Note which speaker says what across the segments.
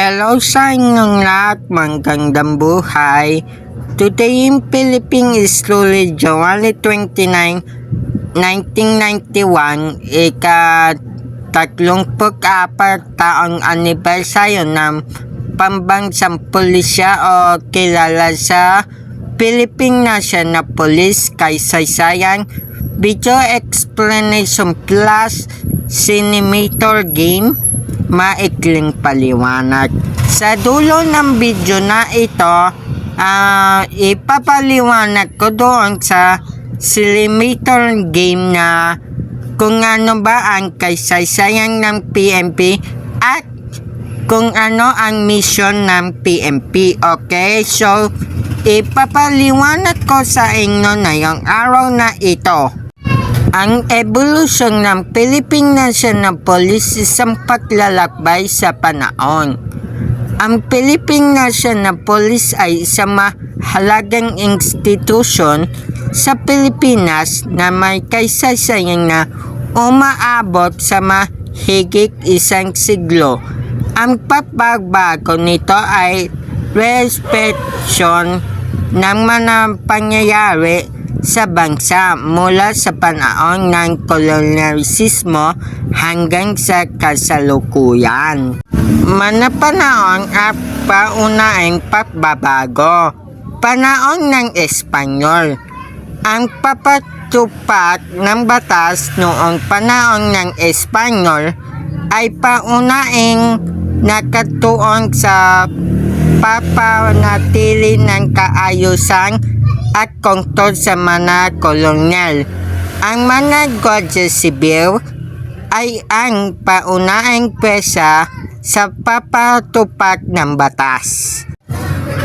Speaker 1: Hello sa inyong lahat, magandang buhay. Today in Philippines is slowly January 29, 1991, ika tatlongput apat taong anibersaryo ng pambansang pulisya o kilala sa Philippine National Police kaysaysayan. Video explanation plus cinemator game maikling paliwanag. Sa dulo ng video na ito, ah, ipapaliwanag ko doon sa Slimator game na kung ano ba ang kaysaysayan ng PMP at kung ano ang mission ng PMP. Okay? So, ipapaliwanag ko sa inyo na yung araw na ito. Ang evolusyon ng Philippine National Police isang paglalakbay sa panahon. Ang Philippine National Police ay isang mahalagang institusyon sa Pilipinas na may kaysaysayan na umaabot sa mahigit isang siglo. Ang pagbabago nito ay respetsyon ng mga pangyayari sa bansa mula sa panahon ng kolonyalismo hanggang sa kasalukuyan. Manapanahon at paunaing pagbabago. Panahon ng Espanyol. Ang papatupad ng batas noong panahon ng Espanyol ay paunaing nakatuon sa papanatili ng kaayusan at kontrol sa mga kolonyal. Ang mga Guardia Civil ay ang paunahing pesa sa papatupad ng batas.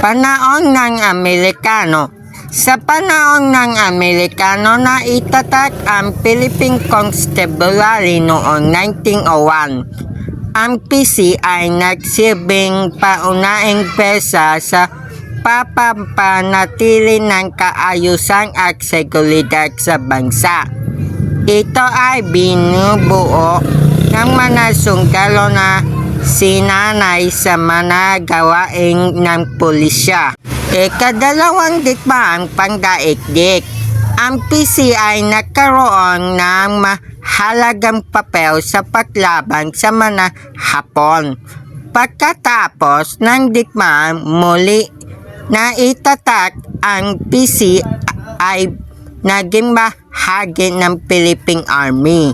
Speaker 1: Panahon ng Amerikano Sa panahon ng Amerikano na itatak ang Philippine Constabulary noong 1901. Ang PC ay nagsilbing paunahing pesa sa papapanatili ng kaayusan at seguridad sa bansa. Ito ay binubuo ng mga sundalo na sinanay sa mga ng pulisya. Ikadalawang digmaang pangdaigdig. Ang PC ay nagkaroon ng mahalagang papel sa paglaban sa mga Hapon. Pagkatapos ng digmaan, muli na itatak ang PC ay naging bahagi ng Philippine Army.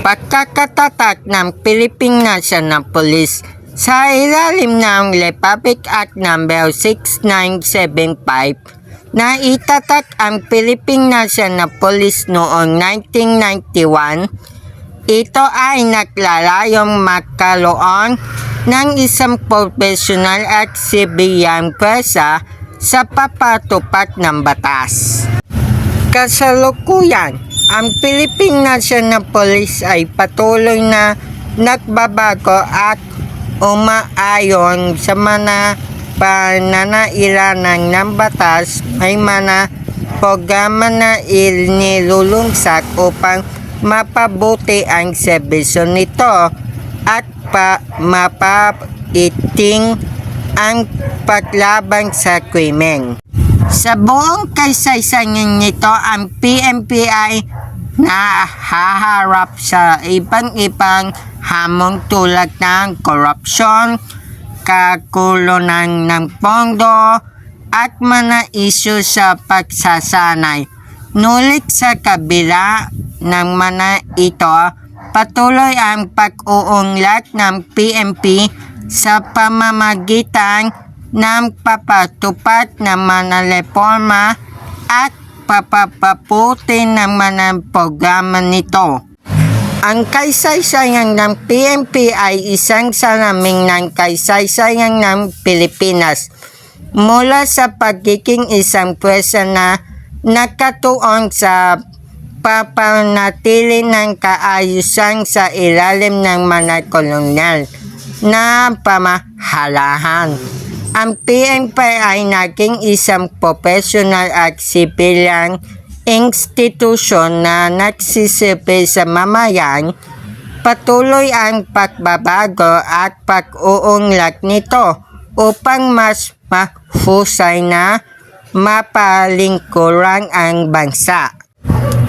Speaker 1: Pagkakatatak ng Philippine National Police sa ilalim ng Republic Act No. 6975 na itatak ang Philippine National Police noong 1991, ito ay naglalayong magkaroon ng isang professional at civilian pwersa sa papatupad ng batas. Kasalukuyan, ang Philippine National Police ay patuloy na nagbabago at umaayon sa mga pananailangan ng batas may mga programa na inilulungsat upang mapabuti ang serbisyo nito at pa mapaiting ang paglaban sa krimen. Sa buong kasaysayan nito, ang PNP ay nahaharap sa ibang-ibang hamon tulad ng korupsyon, kakulonan ng pondo, at mga isyu sa pagsasanay. Nulit sa kabila ng mga ito, patuloy ang pag-uunlad ng PNP sa pamamagitan ng papatupad ng mga reforma at papapaputi ng mga programa nito. Ang kaysaysayan ng PNP ay isang salamin ng kaysaysayan ng Pilipinas mula sa pagiging isang pwesa na nakatuon sa papanatili ng kaayusan sa ilalim ng mga kolonyal na pamahalahan. Ang PNP ay naging isang professional at sibilang institusyon na nagsisilbi sa mamayan Patuloy ang pagbabago at pag-uunlad nito upang mas mahusay na mapalingkuran ang bansa.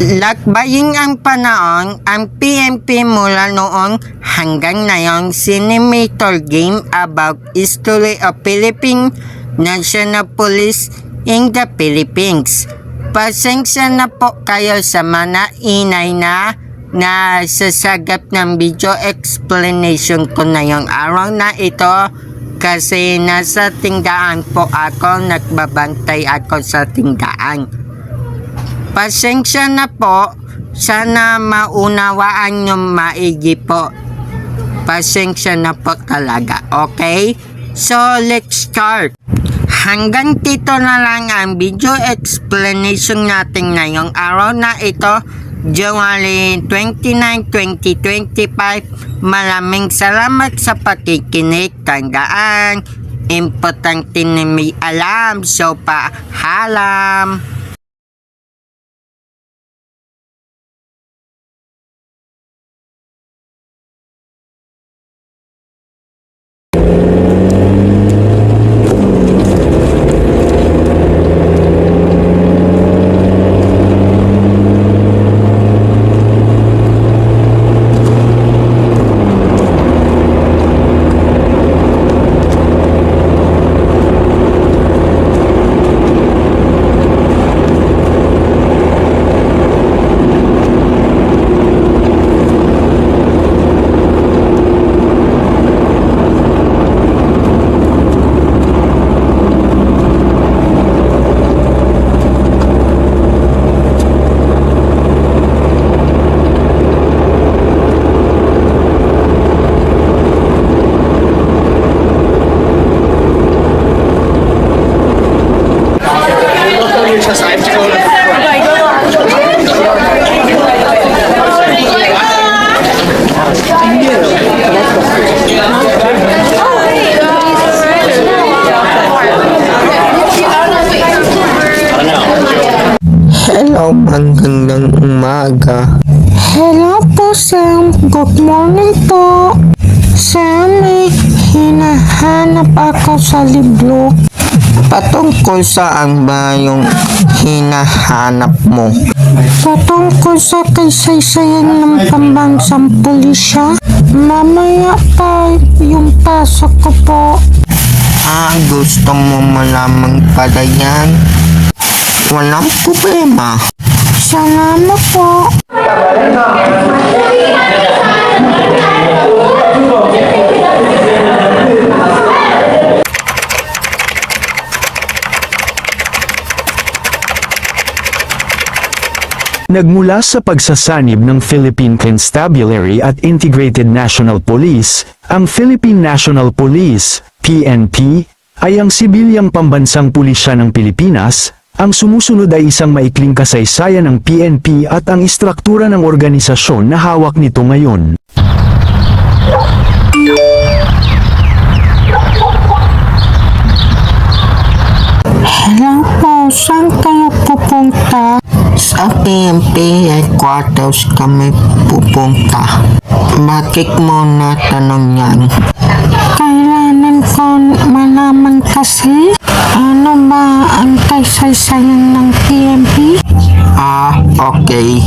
Speaker 1: Lakbaying ang panahon, ang PNP mula noon hanggang ngayon cinemator game about history of Philippine National Police in the Philippines. Pasensya na po kayo sa mga inay na na sasagap ng video explanation ko na yung araw na ito kasi nasa tindahan po ako, nagbabantay ako sa tindahan. Pasensya na po. Sana maunawaan nyo maigi po. Pasensya na po talaga. Okay? So, let's start. Hanggang dito na lang ang video explanation natin ngayong araw na ito. January 29, 2025. Maraming salamat sa pakikinig. Tandaan, importante na may alam. So, paalam. Hello, magandang umaga.
Speaker 2: Hello po, Sam. Good morning po. Sammy, hinahanap ako sa libro.
Speaker 1: Patungkol saan ba yung hinahanap mo?
Speaker 2: Patungkol sa kaysaysayan ng pambansang pulisya. Mamaya pa yung pasok ko po.
Speaker 1: Ah, gusto mo malamang pala yan? Walang problema.
Speaker 2: Salamat po.
Speaker 3: Nagmula sa pagsasanib ng Philippine Constabulary at Integrated National Police, ang Philippine National Police, PNP, ay ang sibilyang pambansang pulisya ng Pilipinas, ang sumusunod ay isang maikling kasaysayan ng PNP at ang istruktura ng organisasyon na hawak nito ngayon.
Speaker 2: Hello po, saan kayo pupunta?
Speaker 1: Sa PMP headquarters kami pupunta. Bakit mo natanong yan?
Speaker 2: Kailangan ko malaman kasi ano ba ang kaysaysayan ng PMP?
Speaker 1: Ah, okay.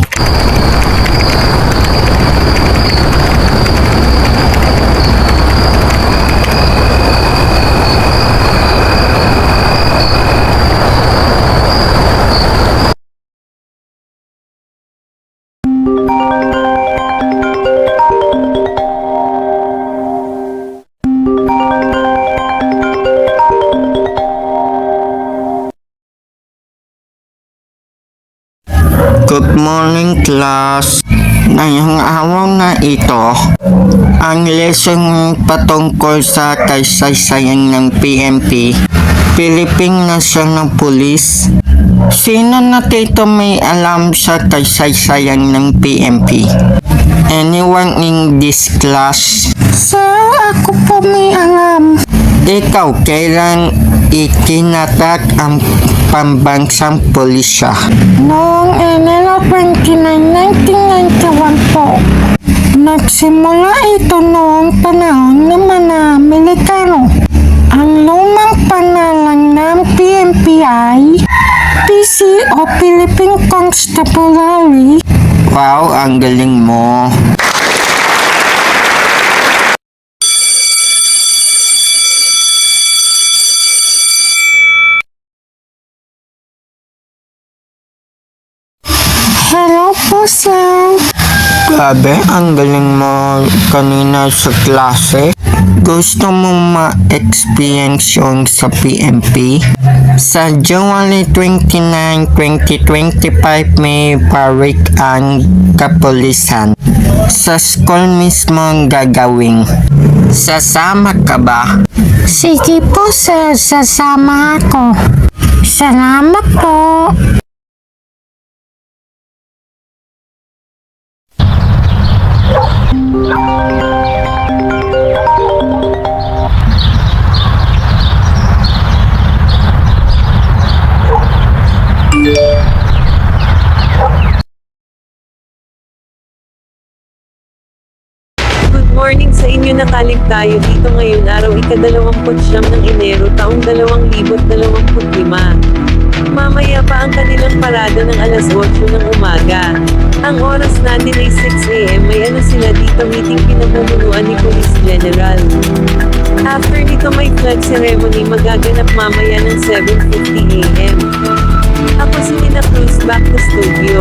Speaker 1: Class. Ngayong araw na ito, ang lesson patungkol sa kaysaysayan ng PNP, Philippine National Police. Sino na dito may alam sa kaysaysayan ng PNP? Anyone in this class?
Speaker 2: Sir, ako po may alam.
Speaker 1: Ikaw, kailan itinatak ang pambansang pulisya?
Speaker 2: Noong Enero 29, 1991 po,
Speaker 1: Nagsimula ito noong panahon ng mga Amerikano. Ang lumang panalang ng ay PC o Philippine Constabulary
Speaker 4: Wow, ang galing mo.
Speaker 1: Hello po, sir.
Speaker 4: Grabe, ang galing mo kanina sa klase. Gusto mo ma-experience yung sa PMP? Sa January 29, 2025 may parik ang kapulisan. Sa school mismo ang gagawin. Sasama ka ba?
Speaker 1: Sige po, sir. Sasama ako. Salamat po.
Speaker 5: Nakalig tayo dito ngayon araw ikadalawamput siyam ng Enero taong 2025. Mamaya pa ang kanilang parada ng alas 8 ng umaga. Ang oras natin ay 6am may ano sila dito meeting pinamumunuan ni Police General. After nito may flag ceremony magaganap mamaya ng 7.50am. Ako si Nina Cruz back to studio.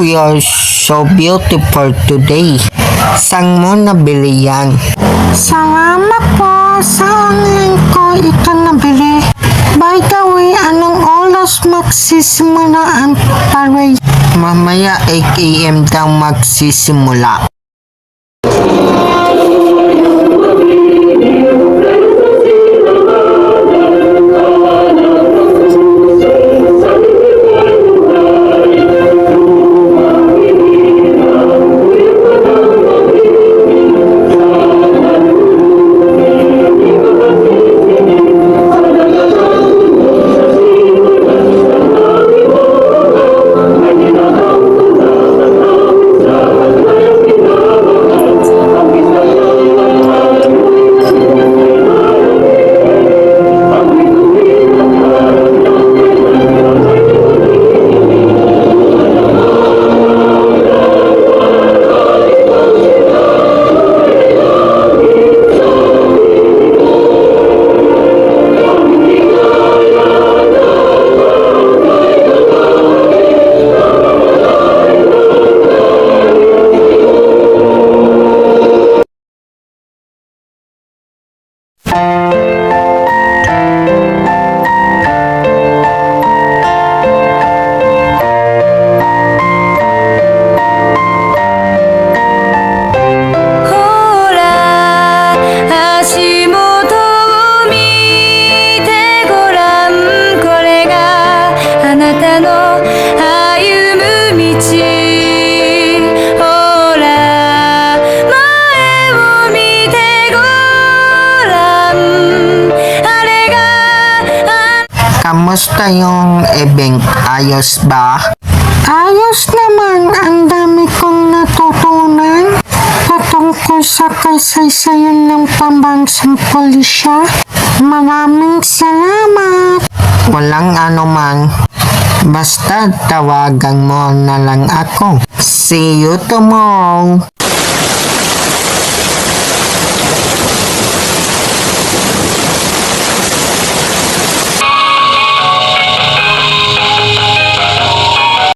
Speaker 4: Wow, you're so beautiful today. Saan mo nabili yan?
Speaker 1: Salamat po sa online ko ito nabili. By the way, anong oras magsisimula ang parade?
Speaker 4: Mamaya 8am daw magsisimula. Ayos ba?
Speaker 1: Ayos naman, ang dami kong natutunan patungkol sa kasaysayan ng pambansang pulisya. Maraming salamat.
Speaker 4: Walang anuman. Basta tawagan mo na lang ako. See you tomorrow.